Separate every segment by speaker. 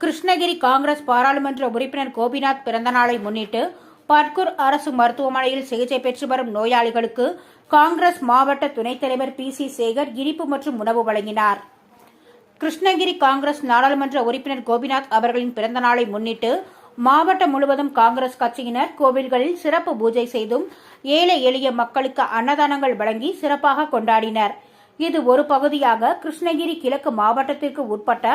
Speaker 1: கிருஷ்ணகிரி காங்கிரஸ் பாராளுமன்ற உறுப்பினர் கோபிநாத் பிறந்தநாளை முன்னிட்டு பட்கூர் அரசு மருத்துவமனையில் சிகிச்சை பெற்று வரும் நோயாளிகளுக்கு காங்கிரஸ் மாவட்ட துணைத் தலைவர் பி சி சேகர் இனிப்பு மற்றும் உணவு வழங்கினார். கிருஷ்ணகிரி காங்கிரஸ் நாடாளுமன்ற உறுப்பினர் கோபிநாத் அவர்களின் பிறந்தநாளை முன்னிட்டு மாவட்டம் முழுவதும் காங்கிரஸ் கட்சியினர் கோவில்களில் சிறப்பு பூஜை செய்தும் ஏழை எளிய மக்களுக்கு அன்னதானங்கள் வழங்கி சிறப்பாக கொண்டாடினர். இது ஒரு பகுதியாக கிருஷ்ணகிரி கிழக்கு மாவட்டத்திற்கு உட்பட்ட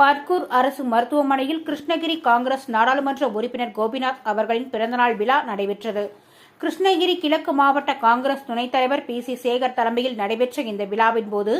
Speaker 1: பட்கூர் அரசு மருத்துவமனையில் கிருஷ்ணகிரி காங்கிரஸ் நாடாளுமன்ற உறுப்பினர் கோபிநாத் அவர்களின் பிறந்தநாள் விழா நடைபெற்றது. கிருஷ்ணகிரி கிழக்கு மாவட்ட காங்கிரஸ் துணைத் தலைவர் பி சி சேகர் தலைமையில் நடைபெற்ற இந்த விழாவின் போது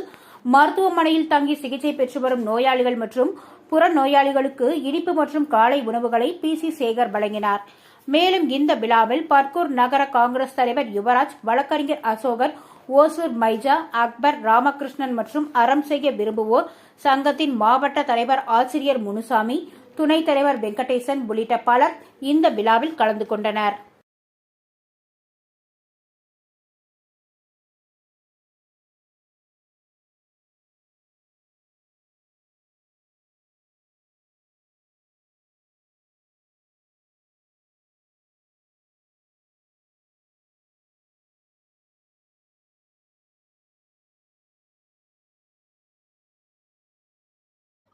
Speaker 1: மருத்துவமனையில் தங்கி சிகிச்சை பெற்று வரும் நோயாளிகள் மற்றும் புற நோயாளிகளுக்கு இனிப்பு மற்றும் காலை உணவுகளை பி. சி. சேகர் வழங்கினார். மேலும் இந்த விழாவில் பர்கூர் நகர காங்கிரஸ் தலைவர் யுவராஜ் வழக்கறிஞர் அசோகர் ஓசூர் மைஜா அக்பர் ராமகிருஷ்ணன் மற்றும் அறம் செய்ய விரும்புவோர் சங்கத்தின் மாவட்ட தலைவர் ஆசிரியர் முனுசாமி துணைத் தலைவர் வெங்கடேசன் உள்ளிட்ட பலர் இந்த விழாவில் கலந்து கொண்டனர்.